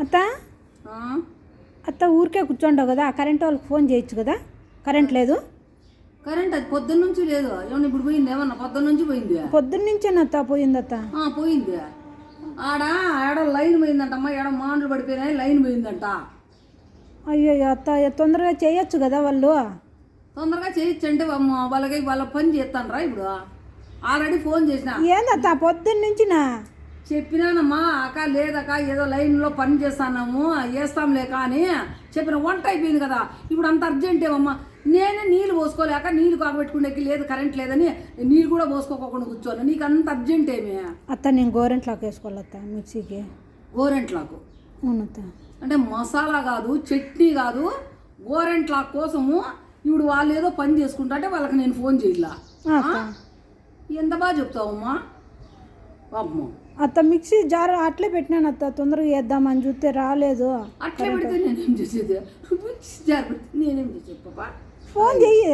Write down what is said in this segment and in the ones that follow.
అత్త? అత్త ఊరికే కూర్చోండవు కదా కరెంట్ వాళ్ళకి ఫోన్ చేయొచ్చు కదా? కరెంట్ లేదు? కరెంట్ అది పొద్దున్న నుంచి లేదు. ఏమన్నా ఇప్పుడు పోయింది? ఏమన్నా పొద్దున్న నుంచి పోయింది? పొద్దున్న నుంచేనత్త పోయిందత్త ఆ, పోయింది? ఆడ ఆడ లైన్ పోయిందంటమ్మా. ఆడ మాండ్లు పడిపోయినాయి లైన్ పోయిందంట. అయ్యో అత్త తొందరగా చేయొచ్చు కదా వాళ్ళు. తొందరగా వమ్మ- వాళ్ళకి వాళ్ళ పని చేస్తానరా ఇప్పుడు. ఆల్రెడీ ఫోన్ చేసిన. ఏందత్త పొద్దున్న నుంచినా? చెప్పినానమ్మా అక్క లేదక్క ఏదో లైన్లో పని చేస్తాన్నాము వేస్తాం లేక అని చెప్పిన వంట అయిపోయింది కదా. ఇప్పుడు అంత అర్జెంట్ ఏమమ్మా? నేనే నీళ్ళు పోసుకోలేక నీళ్ళు కాగబెట్టుకునేకి లేదు కరెంట్ లేదని నీళ్ళు కూడా పోసుకోకుండా కూర్చోను. నీకు అంత అర్జెంట్ ఏమి? అత్త నేను గోరెంట్లోకి వేసుకోవాలత్త మిక్సీకి. గోరెంట్లకు అవునత్త అంటే మసాలా కాదు చట్నీ కాదు గోరెంట్ల కోసము ఇప్పుడు వాళ్ళు ఏదో పని చేసుకుంటా అంటే వాళ్ళకి నేను ఫోన్ అత్త. ఎంత బాగా చెప్తావమ్మా? అత్త మిక్సీ జార్ అట్లే పెట్టినాను అత్త తొందరగా వేద్దామని చూస్తే రాలేదు. అట్లా పెడితే నేనేం చేసేది? మిక్సీ జార్ పెడితే నేనేం చేసేది పాపా? ఫోన్ చెయ్యి.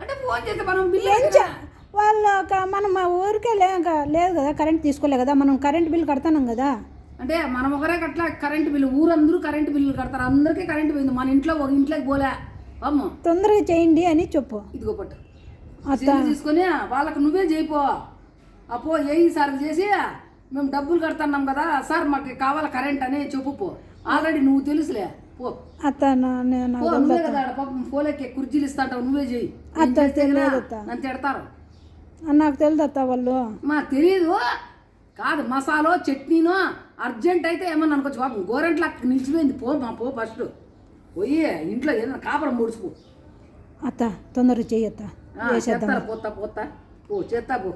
అంటే ఫోన్ చేస్తే మనం బిల్లు చే- వాళ్ళు మనం మా ఊరికే లేక లేదు కదా కరెంట్ తీసుకోలే కదా మనం కరెంట్ బిల్ కడతాం కదా. అంటే మనం ఒకరే అట్లా కరెంట్ బిల్లు ఊరందరూ కరెంట్ బిల్లులు కడతారు అందరికీ కరెంట్ పోయింది మన ఇంట్లో ఒక ఇంట్లోకి పోలే. అమ్మ తొందరగా చేయండి అని చెప్పు. ఇదిగో పట్టు. తీసుకొని వాళ్ళకి నువ్వే చేయిపో అపో ఏ సార్ చేసి మేము డబ్బులు కడుతున్నాం కదా సార్ మాకు కావాలి కరెంట్ అని చెప్పు. పో ఆల్రెడీ నువ్వు తెలుసులే పో. నువ్వే కదా పాపం పోలేకే కుర్చీలు ఇస్తాంటావు నువ్వే చేయి నేను అత్త చేస్తే కదా తెలియదు అత్త. నన్ను తిడతారు. నాకు తెలియదు అత్త వాళ్ళు. మా తెలీదు. కాదు మసాలో చట్నీనో అర్జెంట్ అయితే ఏమన్నా అనుకోవచ్చు. బాబు గోరెంట్లా నిలిచిపోయింది. పో మా పో ఫస్ట్. పోయి ఇంట్లో ఏదైనా కాపురం ముడుచుకో. అత్త తొందరగా చెయ్యి అత్త. చేస్తారు పోతా పోతా. పో చేస్తా పో.